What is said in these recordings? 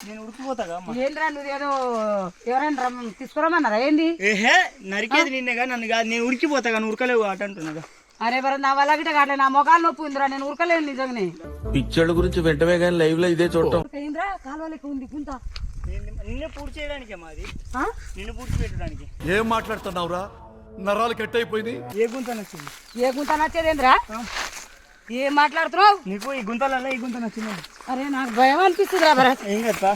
నేను ఉడికిపోతాగా. ఏంద్రా నువ్వేదో ఎవరైనా తీసుకురమ్మన్నారా? ఏంది? ఏహే నరికేది నిన్నేగా నన్ను కాదు నేను ఉడికిపోతాగా నువ్వు ఉరకలేవు అట అంటున్నాగా. అరే భరత్ నా వల్ల గిట్ట కావట్లే నా మొఖాలు నొప్పి ఉందిరా నేను ఉరకలేను నిజంగానే. పిక్చర్ల గురించి వెంటనే కానీ లైవ్లో ఇదే చూడటం. ఏంద్రా కాలువ లెక్క ఉంది గుంత. నేను- నిన్నే పూర్తి చేయడానికే మాది. ఆ? నిన్ను పూర్తి పెట్టడానికి. ఏం మాట్లాడుతున్నావురా? నరాలు కట్ అయిపోయింది ఏ గుంత నచ్చింది? ఏ గుంత నచ్చేదేంద్రా ఏం మాట్లాడుతున్నావు? నీకు ఈ గుంతలలో ఈ గుంత నచ్చింది అరే నాకు భయం అనిపిస్తుందిరా భరత్. ఏం కదా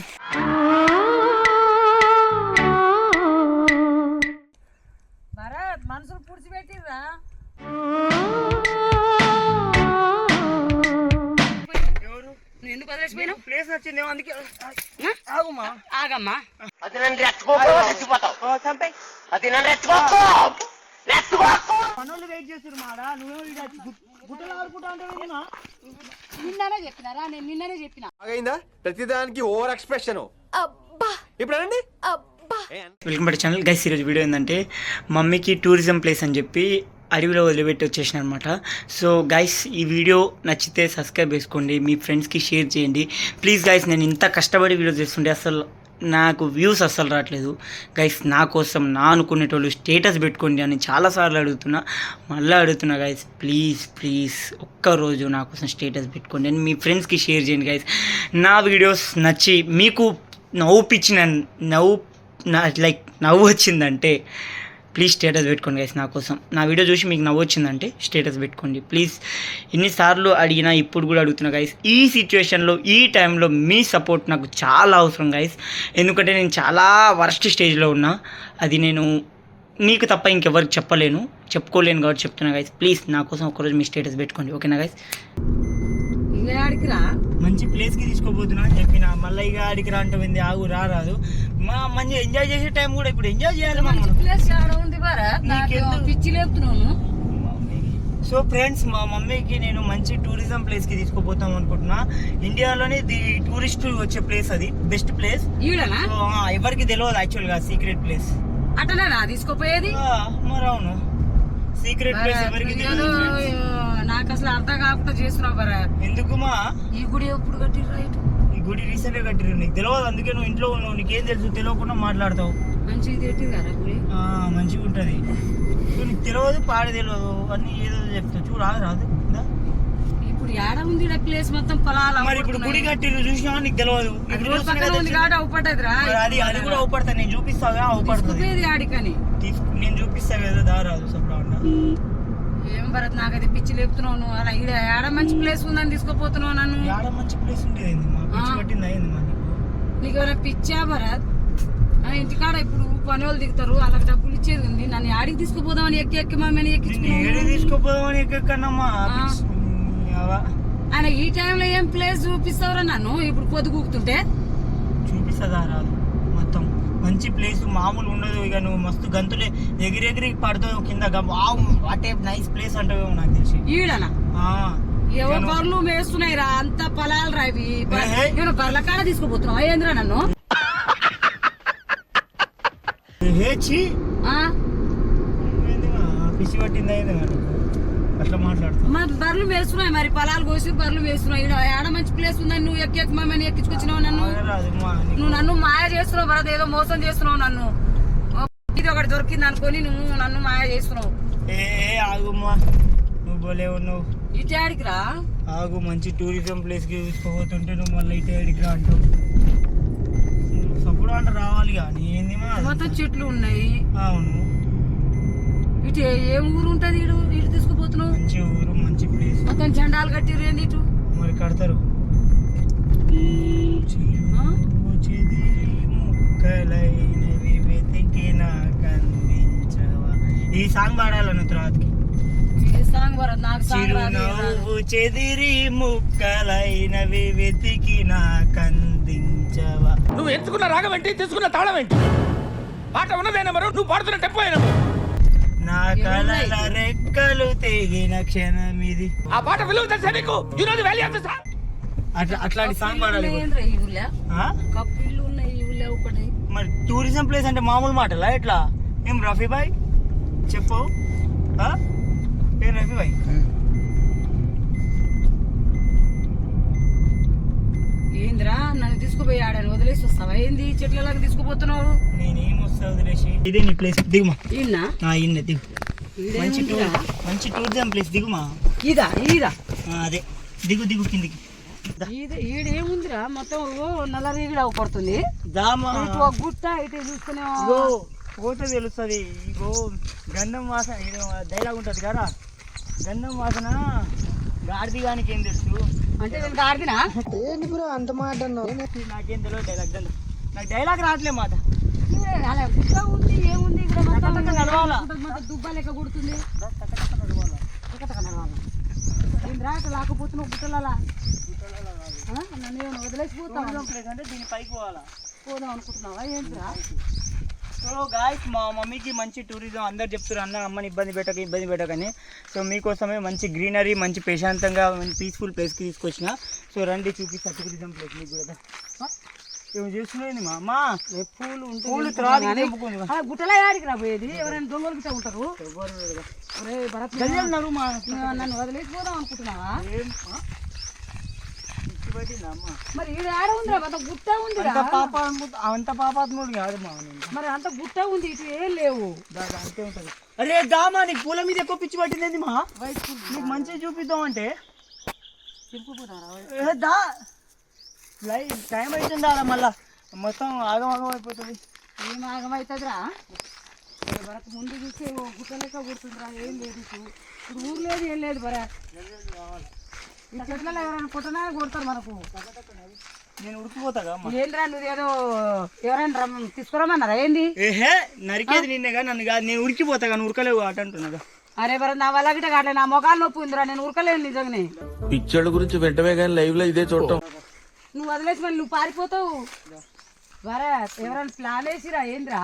భరత్ ఎవరు? నువ్వు ఎందుకు వదిలేసిపోయినావు? ప్లేస్ అందుకే. ఆగుమా? ఆగమ్మా. పనులు వెయిట్ చేస్తారు మాడా. నువ్వేమో ఈడ గు- గుట్టలు ఆడుకుంటా అంటే మా నిన్ననే చెప్పినారా నేను నిన్ననే చెప్పిన. అయిందా ప్రతిదానికి ఓవర్ ఎక్స్ప్రెషన్. ఇప్పుడు అనండి? Welcome to channel. గైస్ ఈరోజు వీడియో ఏంటంటే మమ్మీకి టూరిజం ప్లేస్ అని చెప్పి అడవిలో వదిలిపెట్టి వచ్చేసిన అనమాట సో గైస్ ఈ వీడియో నచ్చితే సబ్స్క్రైబ్ చేసుకోండి మీ ఫ్రెండ్స్కి షేర్ చేయండి. ప్లీజ్ గైస్ నేను ఇంత కష్టపడి వీడియో చేస్తుంటే అసలు నాకు వ్యూస్ అస్సలు రావట్లేదు. గైస్ నా కోసం నా అనుకునేటోళ్ళు స్టేటస్ పెట్టుకోండి అని చాలాసార్లు అడుగుతున్నా. మళ్ళీ అడుగుతున్నా గైస్ ప్లీజ్ ప్లీజ్ ఒక్కరోజు నా కోసం స్టేటస్ పెట్టుకోండి అని మీ ఫ్రెండ్స్కి షేర్ చేయండి గైస్ నా వీడియోస్ నచ్చి మీకు నవ్వుపించిన నవ్వు నా లైక్ నవ్వు వచ్చిందంటే ప్లీజ్ స్టేటస్ పెట్టుకోండి గైస్ నా కోసం. నా వీడియో చూసి మీకు నవ్వు వచ్చిందంటే స్టేటస్ పెట్టుకోండి. ప్లీజ్ ఎన్నిసార్లు అడిగినా ఇప్పుడు కూడా అడుగుతున్నా గైస్ ఈ సిచ్యువేషన్లో ఈ టైంలో మీ సపోర్ట్ నాకు చాలా అవసరం గైస్ ఎందుకంటే నేను చాలా వరస్ట్ స్టేజ్లో ఉన్నా. అది నేను మీకు తప్ప ఇంకెవరికి చెప్పలేను. చెప్పుకోలేను కాబట్టి చెప్తున్నా గైస్ ప్లీజ్ నా కోసం ఒకరోజు మీ స్టేటస్ పెట్టుకోండి. ఓకేనా గైస్ మంచి ప్లేస్కి తీసుకోబోతున్నా అని చెప్పిన. మళ్ళీ ఇక ఆడికి రా అంటే ఆగు రా రాదు. మా మంచి ఎంజాయ్ చేసే టైం కూడా ఇప్పుడు ఎంజాయ్ చేయాలి మనం. ప్లేస్ ఉంది సో ఫ్రెండ్స్ మా మమ్మీకి. నేను మంచి టూరిజం ప్లేస్కి తీసుకోపోతాం అనుకుంటున్నా. ఇండియాలోనే ది టూరిస్ట్ వచ్చే ప్లేస్ అది. బెస్ట్ ప్లేస్ ఎవరికి తెలియదు యాక్చువల్గా సీక్రెట్ ప్లేస్ అట్టనేనా తీసుకోపోయేది? మరి అవును. సీక్రెట్ ప్లేస్ ఎవరికి తెలియదు నాకు అసలు అర్థం కాకుండా చేస్తున్నావు ఎందుకు మా? ఈ గుడి ఎప్పుడు కట్టి రైట్? ఈ గుడి రీసెంట్గా కట్టిరు నీకు తెలియదు అందుకే నువ్వు ఇంట్లో ఉన్నావు. నీకేం తెలుసు? తెలియకుండా మాట్లాడతావు. మంచిగా తిట్టి కదా గుడి? ఆ, మంచిగా ఉంటది. నీకు తెలియదు పాడి తెలియదు అన్ని ఏదో చెప్తావు. చూడు రాదు రాదు. ఇప్పుడు ఏడ ఉంది ప్లేస్ మొత్తం పొలాలు మరి ఇప్పుడు గుడి కట్టిరు చూసినా నీకు తెలియదు అది ఇప్పుడు అది అది కూడా అవుపడతా. నేను చూపిస్తాగా అవుపడుతుంది. ఆడికని. నేను చూపిస్తా కదా దారాదు సప్పుడు ఏం భరత్ నాకు అది పిచ్చి లేపుతున్నావు నువ్వు. అలా ఈడ ఏడ మంచి ప్లేస్ ఉందని తీసుకుపోతున్నావు నన్ను. ఆడ మంచి ప్లేస్ ఉండేది నీకు ఏమైనా పిచ్చా భరత్? ఇంటికాడ ఇప్పుడు పని వాళ్ళు దిగుతారు వాళ్ళకి డబ్బులు ఇచ్చేది ఉంది. నన్ను ఆడికి తీసుకుపోదామని ఎక్కి ఎక్కి మమ్మల్ని ఎక్కించుకున్నావు? తీసుకోపోదామని. ఆయన ఈ టైంలో ఏం ప్లేస్ చూపిస్తావురా నన్ను? ఇప్పుడు పొద్దుగూకుతుంటే చూపిస్తుందా రాదు. మొత్తం మంచి ప్లేస్ మామూలు ఉండదు. ఇక నువ్వు మస్తు గంతులే ఎగిరి ఎగిరి పడతావు కింద. Wow what a nice place అంటావేమో నాకు తెలిసి. ఈడనా? బర్రెలు మేస్తున్నాయి రా అంత పొలాలు రా ఇవి. బ- ఏహే. ఏమన్నా బర్రెల కాడ తీసుకుపోతున్నావు? ఏంద్రా నన్ను? పిచ్చి పట్టింది మరి బర్రెలు మేస్తున్నాయి మరి పొలాలు కోసి బర్రెలు మేస్తున్నాయి. ఈడ ఏడ మంచి ప్లేస్ ఉందని నువ్వు ఎక్కి ఎక్కి మమ్మల్ని ఎక్కించుకొచ్చినావు నన్ను. నువ్వు నన్ను మాయ చేస్తున్నావు భరత్ ఏదో మోసం చేస్తున్నావు నన్ను. ఇది ఒకటి దొరికింది అనుకొని నువ్వు నన్ను మాయ చేస్తున్నావు. నువ్వు భలే ఉన్నావు. ఇటు ఆడికి రా. ఆగు మంచి టూరిజం ప్లేస్కి తీసుకుపోతుంటే నువ్వు మళ్ళీ ఇటు ఏడికి రా అంటావు. సప్పుడు అంట రావాలి కానీ ఏంది మొత్తం చెట్లు ఉన్నాయి. అవును. ఇటు ఏ- ఊరు ఉంటది ఇటు ఇటు తీసుకుపోతున్నావు? మంచి ఊరు మంచి ప్లేస్ మొత్తం జెండాలు కట్టిరు ఏంది ఇటు? మరి కడతారు. ఈ సాంగ్ పాడాలను తర్వాతకి. చిరునవ్వు చెదిరి ముక్కలైనవి వెతికి నాకు అందించవా నువ్వు ఎంచుకున్న రాగం ఏంటి? తీసుకున్న తాళం ఏంటి? పాట ఉన్నదే నెంబరు నువ్వు పాడుతున్న టెంపో ఏ నెంబరు నా కలల రెక్కలు తెగిన క్షణం ఇది ఆ పాట విలువ తెలుసా నీకు? You know the value of the song అట్లా అట్లాంటి సాంగ్ పాడాలి ఇప్పుడు. ఏంట్రా ఈ ఊళ్ళో? ఆ? కప్పు ఇల్లు ఉన్నాయి ఒకటి. మరి టూరిజం ప్లేస్ అంటే మామూలు మాటలా ఎట్లా? ఏం రఫీ బాయ్? చెప్పు? ఏం రఫీ బాయ్? ఏందిరా? నన్ను తీసుకుపోయి ఆడని వదిలేసి వస్తావా? ఏంది? చెట్లలాగా తీసుకుపోతున్నావు? వదిలేసి ఇదే నీ ప్లేస్ దిగుమా? ఇన్నే? దిగు. మంచి టూర్ మంచి టూరిజం ప్లేస్ దిగుమా? ఇదా ఆ, అదే. దిగు దిగు కిందికి. ఈడ ఈడేముందిరా మొత్తం ఓ నల్ల రేగిడి పడుతుంది. దామా. ఇటు ఒక గుట్ట ఇటు చూసుకునే పోతే తెలుస్తుంది. ఇగో గంధం వాసన ఇది డైలాగ్ ఉంటుంది కదా. గంధం వాసన గాడిది గానికి ఏం తెలుసు? అంటే నేను గాడిదినా? నాకేం తెలియదు డైలాగ్ నాకు డైలాగ్ రావట్లే మాట ఏ, అలా గుట్ట ఉంది ఏముంది ఇక్కడ మొత్తం టక టక నడవాలా? దుబ్బ లెక్క కొడుతుంది. ఏందిరా అక్కడ లాకపోతున్నావు గుట్టలలా ప్లేస్ అంటే దీని పైకి పోవాలా? పోదాం అనుకుంటున్నావా? ఏంటిరా? సో గాయస్ మా మమ్మీకి మంచి టూరిజం అందరు చెప్తారు అన్న అమ్మని ఇబ్బంది పెట్టక ఇబ్బంది పెట్టకని. సో మీకోసమే మంచి గ్రీనరీ మంచి ప్రశాంతంగా మంచి పీస్ఫుల్ ప్లేస్కి తీసుకొచ్చిన. సో రండి చూపిస్తా టూరిజం ప్లేస్ మీకు కూడా. ఏమి చేస్తున్నాయి మా? అమ్మ పూలు గుట్టలో ఆడికి రా పోయేది? ఎవరైనా దొంగలు గిట్ట ఉంటారు? మా అనుకుంటున్నావా? మరి ఈడ ఆడ ఉందిరా గుట్ట అంత పాప అంత పాపాత్ముడు కాదు మా నేను మరి అంత గుట్ట ఉంది ఇటు ఏం లేవు. అంతే ఉంటుంది. అరే దామా నీకు పూల మీద ఎక్కువ పిచ్చి పట్టింది మా? నీకు మంచిగా చూపిద్దాం అంటే. దా. లై టైం అవుతుందా అలా మళ్ళా? మొత్తం ఆగం ఆగం అయిపోతుంది. ఏం ఆగమవుతుందిరా భరత్ ముందు చూస్తే ఓ గుట్ట లెక్క గుర్తుందిరా ఏం లేదు ఇప్పుడు. ఊరు లేదు ఏం లేదు బరా. ఈ చెట్లలో ఎవరైనా కుట్టనా కొడతారు మనకు. నేను ఉడికిపోతాగా ఏంద్రా నువ్వు ఏదో ఎవరైనా రమ్మ- తీసుకురమ్మన్నారా? ఏంది? ఏహే నరికేది నిన్నేగా నన్ను కాదు. నేను ఉడికిపోతా కానీ ఉరకలేవు ఆట అంటున్నాగా. అరే భరత్ నా వల్ల గిట్ట కావట్లేదు నా మొఖాలు నొప్పి ఉందిరా నేను ఉరకలేను నిజంగానే. పిచ్చోళ్ళ గురించి వెంటనే కానీ లైవ్లో ఇదే చూడటం. నువ్వు వదిలేసి మళ్ళీ నువ్వు పారిపోతావు. భరత్ ఎవరైనా ప్లాన్ వేసిరా ఏంద్రా?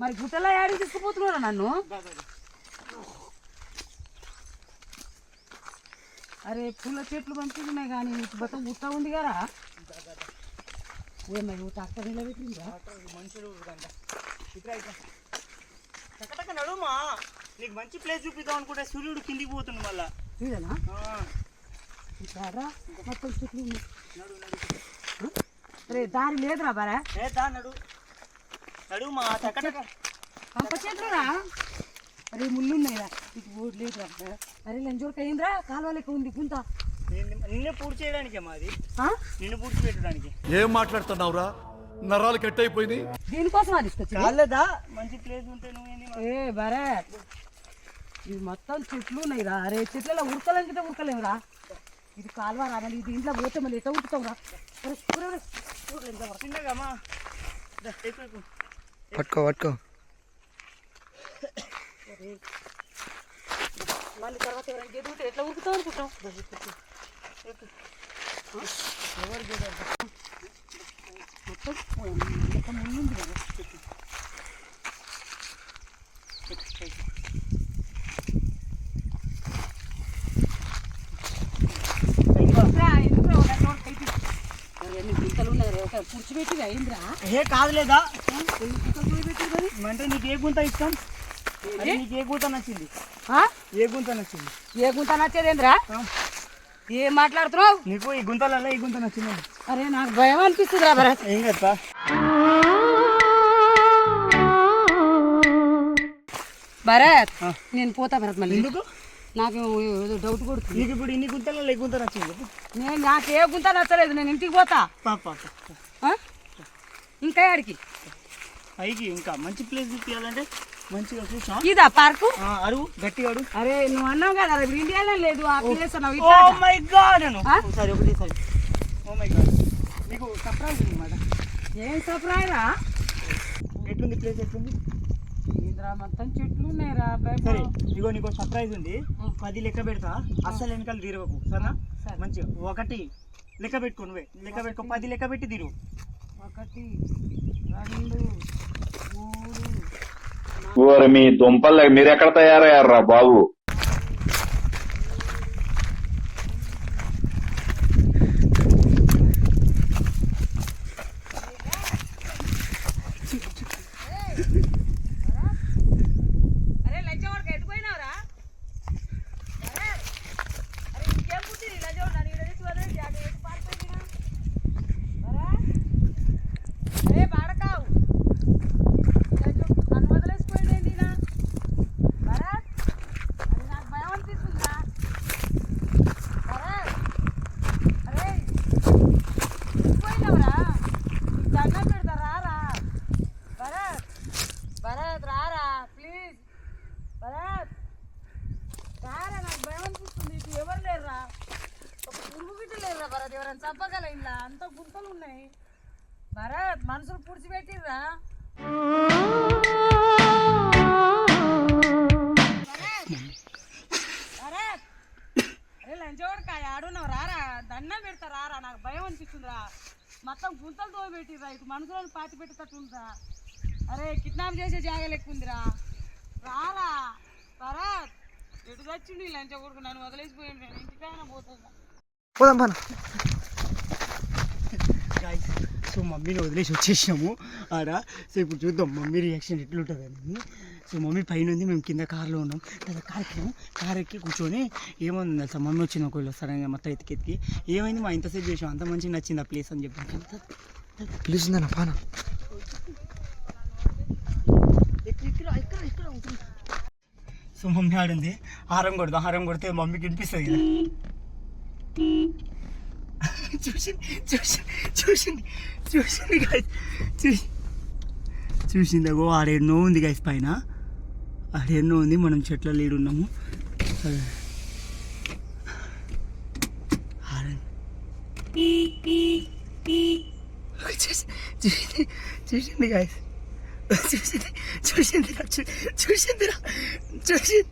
మరి గుట్టలో యాడికి తీసుకుపోతున్నారా నన్ను? అరే పూల చెట్లు ఉన్నాయి కానీ ఇటు మొత్తం గుట్ట ఉంది కదా? ఏమై ట్రాక్టర్ నిలబెట్టిందా? టకటక నడుమా. నీకు మంచి ప్లేస్ చూపిద్దాం అనుకుంటే సూర్యుడు కిందికి పోతుంది మళ్ళా. ఇదేనా ఇక్కడ మొత్తం చెట్లు ఉన్నాయి? అరే దారి లేదురా బరా. ఏ దా నడు. నడుమా టకటక పంప చెట్లురా అరే ముళ్ళు ఉన్నాయిరా ఇటు ఓడి లేదురా అరే లంజోడికి అయిందిరా? కాలువ లెక్క ఉంది గుంత. నిన్ను నిన్నే పూర్తి చేయడానికే మాది. ఆ? నిన్ను పూర్తి పెట్టడానికి ఏం మాట్లాడుతున్నావురా? నరాలు కట్ అయిపోయింది దీనికోసం అది కాలేదా? మంచి ప్లేస్ ఉంటే నువ్వేంది మా- ఏ బరే. ఇది మొత్తం చెట్లు ఉన్నాయిరా. అరే చెట్లలో ఉడకలంటే ఉడకలేవురా ఇది కాలువ రా మళ్ళీ ఇది ఇంట్లో పోతే మళ్ళీ ఎట్లా ఎక్కు, ఎక్కు. పట్టుకో పట్టుకో. మళ్ళీ తర్వాత ఎవరైనా గెదుగుతే ఎట్లా ఉడుకుతావు అనుకుంటాం మొత్తం మొత్తం ముళ్ళుంది కదా. పుడిచిపెట్టి అయిందిరా. ఏ పోయిపెట్టి మరి? అంటే నీకు ఏ గుంత ఇష్టం? నీకు ఏ గుంత నచ్చింది? ఏ గుంత నచ్చింది? ఏ గుంత నచ్చేదేంద్రా? ఆ? ఏం మాట్లాడుతున్నావు? నీకు ఈ గుంతలలో ఈ గుంత నచ్చింది? అరే నాకు భయం అనిపిస్తుంది రా భరత్ ఏం కదా భరత్. నేను పోతా భరత్ మళ్ళీ. ఎందుకు? నాకు ఏదో డౌట్ కొడుతుంది. నీకు ఇప్పుడు ఇన్ని గుంతలలో ఈ గుంత నచ్చింది? చెప్పు. నేను నాకు ఏ గుంత నచ్చలేదు నేను ఇంటికి పోతా? ఇంకా ఆడికి పైకి ఇంకా మంచి ప్లేస్ చూపించాలంటే మంచిగా చూసా ఇదా పార్కు? అరువు గట్టిగా అరువు. అరే నువ్వు అన్నావు కదా ఇప్పుడు ఇండియాలో లేదు ఆ ప్లేస్ ఓ మై గాడ్ అను? ఒకసారి ఒకటేసారి ఓ మై గాడ్. నీకు సర్ప్రైజ్ అనమాట ఏం సప్రాయరా ఎట్లుంది ప్లేస్ ఎట్లుంది? మొత్తం చెట్లు సరే ఇగో నీకు సర్ప్రైజ్ ఉంది. పది లెక్క పెడతా. అస్సలు వెనకాల తిరగకు సరేనా? సరే. మంచిగా ఒకటి లెక్క పెట్టుకో నువ్వే. లెక్క పెట్టుకో పది లెక్క పెట్టి తిరుగు. ఒకటి రెండు మూడు మీ దుంపలు మీరెక్కడ తయారయ్యారా బాబు అరే లంచవాడికి ఎటుపోయినావురా అరే అరే ఇంకేం పుట్టింది లంచవాడు నన్ను ఈడ తెచ్చి వదిలేసి అటు ఎటు పారిపోయిందిగా? అంత గుంతలు ఉన్నాయి భరత్ మనుషులు పుడిచిపెట్టిర్రా భరత్ అరే లంచోడకాయ ఆడున్నావు రారా దండం పెడతా రారా నాకు భయం మొత్తం గుంతలు తోబెట్టిరా ఇటు మనుషులను పాతి పెట్టేటట్టుందిరా అరే కిడ్నాప్ చేసే జాగా లెక్కుందిరా రారా భరత్ ఎటు తెచ్చిండు లంచ కొడుకు? నన్ను వదిలేసిపోయింది నేను ఇంటికైనా పోతుందా గాయస్ సో మమ్మీని వదిలేసి వచ్చేసినాము. ఆడ సో ఇప్పుడు చూద్దాం మమ్మీ రియాక్షన్ ఎట్లుంటుంది అని సో మమ్మీ పైన ఉంది మేము కింద కార్లో ఉన్నాం. తర్వాత కార్ ఎక్కాము కార్ ఎక్కి కూర్చొని ఏమైంది తెలుసా? మమ్మీ వచ్చిన ఒకవేళ సడన్గా మొత్తం ఎతికి ఎతికి ఏమైంది? మా ఇంతసేపు చేసాం. అంత మంచిగా నచ్చింది ఆ ప్లేస్ అని చెప్పి పిలుస్తుందన్న పాన సో మమ్మీ ఆడింది. హారం కొడదాం హారం కొడితే మమ్మీకి వినిపిస్తుంది కదా. చూసింది చూసింది చూసింది చూసింది గాయస్ చూసి. చూసింది అగో ఆడెన్నో ఉంది గాయస్ పైన. ఆడెన్నో ఉంది మనం చెట్ల లీడు ఉన్నాము. చూసి- చూసింది చూసింది గాయస్ చూసింది చూసింది చూసింది చూసింది.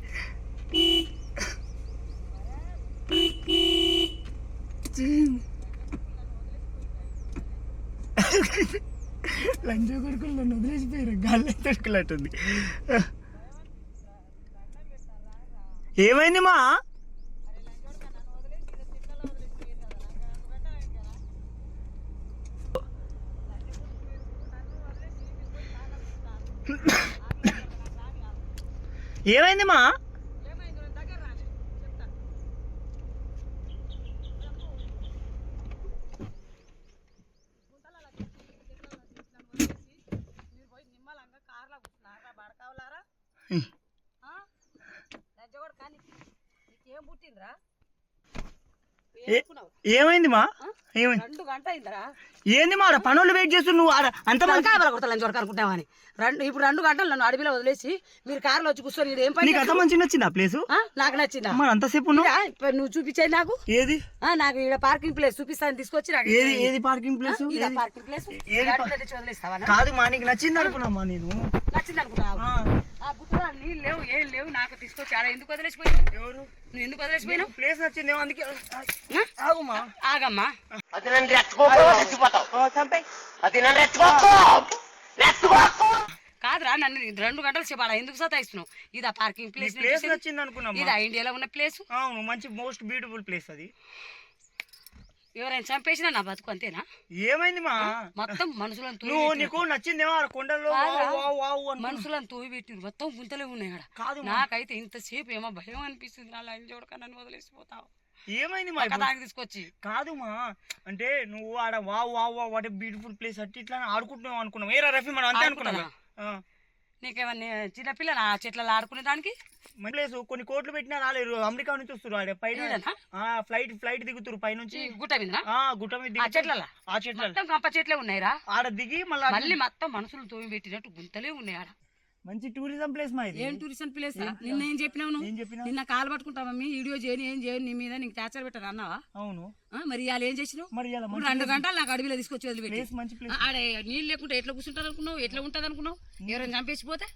లంచ కొడుకులు నన్ను వదిలేసిపోయారు గాల్లో తడుకులట్టుంది ఏమైంది మా? ఏమైంది మా మీరు పోయి నిమ్మలంగా కార్లో కూర్చున్నారా బడకావులారా లంచగొడు కానీ నీకేం పుట్టిందిరా ఏ- ఏమైంది మా? ఏమైంది? రెండు గంట అయిందిరా ఏంది మా పనులు వెయిట్ చేస్తూ నువ్వు ఆడ అంత మంది కొడతా లంచగొడక అనుకుంటామని రెండు ఇప్పుడు రెండు గంటలు నన్ను అడవిలో వదిలేసి మీరు కార్లో వచ్చి కూర్చొని ఈడ ఏం పని నీకు అంత మంచిగా నచ్చింది ఆ ప్లేస్ ఆ? నాకు నచ్చిందా? మరి అంతసేపు నువ్వు చూపించేది నాకు? ఏది? ఆ, నాకు ఇక్కడ పార్కింగ్ ప్లేస్ చూపిస్తాను తీసుకొచ్చి నాకు ఏది ఏది పార్కింగ్ ప్లేస్ పార్కింగ్ ప్లేస్ కాదు మా నీకు నచ్చింది అనుకున్నామా నేను? నచ్చింది అనుకుంటావు ఆ, నీళ్ళు లేవు ఏం లేవు నాకు తీసుకొచ్చి ఆడ ఎందుకు ఎవరు? నువ్వు ఎందుకు వదిలేసిపోయినావు ప్లేస్ నచ్చిందేమో అందుకే. ఆగుమా ఆగమ్మా. కాదురా నన్ను రెండు గంటలు సేపు ఆడ ఎందుకు సతాయిస్తున్నావు? ఇది ఆ పార్కింగ్ ప్లేస్ ప్లేస్ నచ్చింది? అనుకున్నామా? ఇది ఆ ఇండియాలో ఉన్న ప్లేస్ అవును మంచి మోస్ట్ బ్యూటిఫుల్ ప్లేస్ అది. ఎవరైనా చంపేసినా నా బతుకు అంతేనా ఏమైంది మా మొత్తం మనుషులను నువ్వు. నీకు నచ్చిందేమో కొండల్లో. మనుషులను తూవి పెట్టిరు మొత్తం గుంతలే ఉన్నాయి ఆడ కాదు. నాకైతే ఇంతసేపు ఏమో భయం అనిపిస్తుంది నా లైన్ చూడక నన్ను వదిలేసిపోతావు ఏమైంది మా? దానికి తీసుకొచ్చి కాదు మా అంటే నువ్వు ఆడ wow wow wow what beautiful place అట్టి ఇట్లా ఆడుకుంటున్నావు అనుకున్నాం ఏరా రఫీ మనం అంతే అనుకున్నాం ఆడుకుంటున్నా. నీకేమన్నా చిన్నపిల్ల నా చెట్లలో ఆడుకునే దానికి? ప్లేస్ కొన్ని కోట్లు పెట్టినా రాలేరు అమెరికా నుంచి వస్తారు ఆడ పైన? ఫ్లైట్ ఫ్లైట్ దిగుతారు పైనుంచి. ఈ గుట్ట మీద గుట్ట మీద. చెట్లలో? ఆ చెట్ల మొత్తం కంప చెట్లే ఉన్నాయిరా. ఆడ దిగి మళ్ళీ మళ్ళీ మొత్తం మనుషులు తోమి పెట్టినట్టు గుంతలే ఉన్నాయి ఆడ. మంచి టూరిజం ప్లేస్ మా ఇది. ఏం టూరిజం ప్లేస్ నిన్న ఏం చెప్పినావు నువ్వు? ఏం చెప్పినా నిన్న కాలు పట్టుకుంటావా మమ్మీ వీడియో చేయని ఏం చేయని నీ మీద నీకు టార్చర్ పెట్టాను అన్నావా? అవును. మరి ఇవాళ ఏం చేసినావు? మరి రెండు గంటలు నాకు అడవిలో తీసుకొచ్చి వదిలిపెట్టి ప్లేస్ మంచి ప్లేస్. ఆడ నీళ్ళు లేకుంటే ఎట్లా కూర్చుంటుంది అనుకున్నావు ఎట్లా ఉంటుంది అనుకున్నావు ఎవరైనా చంపేసిపోతే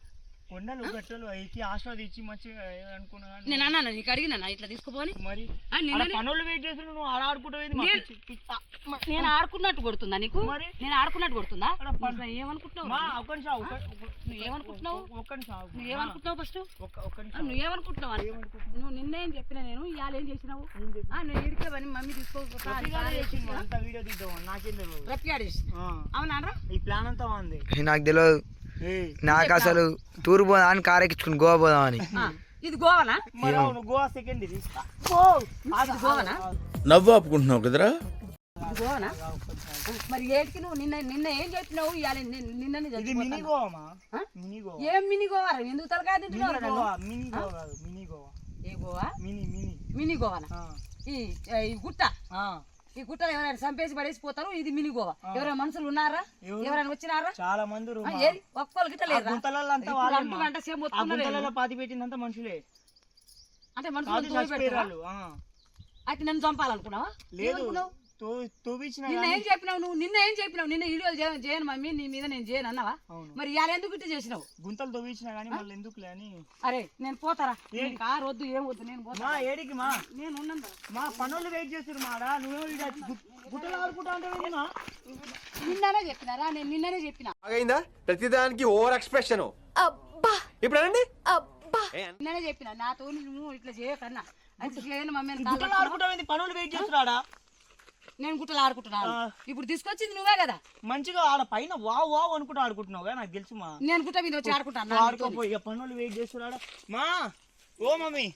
కొండలు గట్టలు ఎక్కి ఆస్వాదించి మంచిగా అనుకున్నా కానీ నేను అన్నాను నీకు అడిగినా ఇట్లా తీసుకుపోని? మరి ఆ, ఆడ నిన్న పనులు వెయిట్ చేస్తున్నావు నువ్వు ఆడ ఆడుకుంటావు నేను- పిచ్చి- పిచ్చి- నేను ఆడుకున్నట్టు కొడుతుందా నీకు? మరి? నేను ఆడుకున్నట్టు కొడుతుందా? ఏమనుకుంటున్నావు? ఏమనుకుంటున్నావు? ఒక్క నిమిషం ఆగు. నువ్వు ఏమనుకుంటున్నావు ఫస్ట్ ఒక్క ఒక్క నిమిషం నువ్వు ఏమనుకుంటున్నావు నువ్వు నిన్నేం చెప్పినా నేను ఇవాళ ఏం చేసినావు? నువ్వు ఇడికే పని మమ్మీ తీసుకోకపోతా నాకేం తెలియదు. నాకు తెలియదు. నాకు అసలు టూర్ పోదాం అని కార్ ఎక్కించుకుని గోవా పోదామని. ఇది గోవానా? మరి అవును గోవా సెకండ్ ఇది. గోవానా? నవ్వు ఆపుకుంటున్నావు కదరా? ఇది గోవానా? మరి ఏటికి నువ్వు నిన్న నిన్న ఏం చెప్పినావు? ఇవాళ నిన్న- నిన్ననే ఇది మినీ. గోవా? మినీ గోవా. ఏం మినీ గోవా రా? ఎందుకు తలకాయ మినీ తింటున్నావు? Mini Goa mini Goa. ఏ గోవా? Mini mini. మినీ గోవానా? ఈ ఈ గుట్ట? ఆ, ఈ గుట్టలో ఎవరైనా చంపేసి పడేసిపోతారు ఇది మినీ గోవా ఎవరైనా మనుషులు ఉన్నారా? ఎవరు? ఎవరైనా వచ్చినారా? చాలా మంది ఒక్కళ్ళు గిట్ట లేరా. గంట సేపు గుంతలలో పాతి పెట్టిందంతా మనుషులే. అంటే మనుషులు. అయితే నన్ను చంపాలనుకున్నావా? లేదు. నిన్న ఏం చెప్పినావు నువ్వు? నిన్న ఏం చెప్పినావు? నిన్న వీడియోలు చేయను చేయను మమ్మీ నీ మీద నేను చేయను అన్నావా? మరి ఇవాళ ఎందుకు ఇట్లా చేసినావు? గుంతలు తోపించిన కానీ మళ్ళీ ఎందుకులే అని. అరే నేను పోతారా? కారు వద్దు ఏం వద్దు నేను పోతా. ఏడికి మా? నేను ఉన్నాను. మా పనులు వెయిట్ చేస్తారు మాడా? గు- గుట్టలు ఆడుకుంటా మా? నిన్ననే చెప్పినారా నేను నిన్ననే చెప్పిన. అయిందా ప్రతిదానికి ఓవర్ ఎక్స్ప్రెషన్. ఇప్పుడు అనండి? ఏ అన్న- నిన్ననే చెప్పిన నాతో నువ్వు ఇట్లా చేయకన్నా. అది చేయను మమ్మీ గుట్టలు పనులు వెయిట్ చేస్తున్నాడా? నేను గుట్టలు ఆడుకుంటున్నాను. ఇప్పుడు తీసుకొచ్చింది నువ్వే కదా. మంచిగా ఆడ పైన వావ్ వావ్ అనుకుంటా ఆడుకుంటున్నావుగా నాకు తెలుసు మా నేను గుట్ట మీద వచ్చి ఆడుకుంటాను ఆడుకోపో ఇక పనులు వెయిట్ చేస్తున్నాడా మా ఓ మమ్మీ.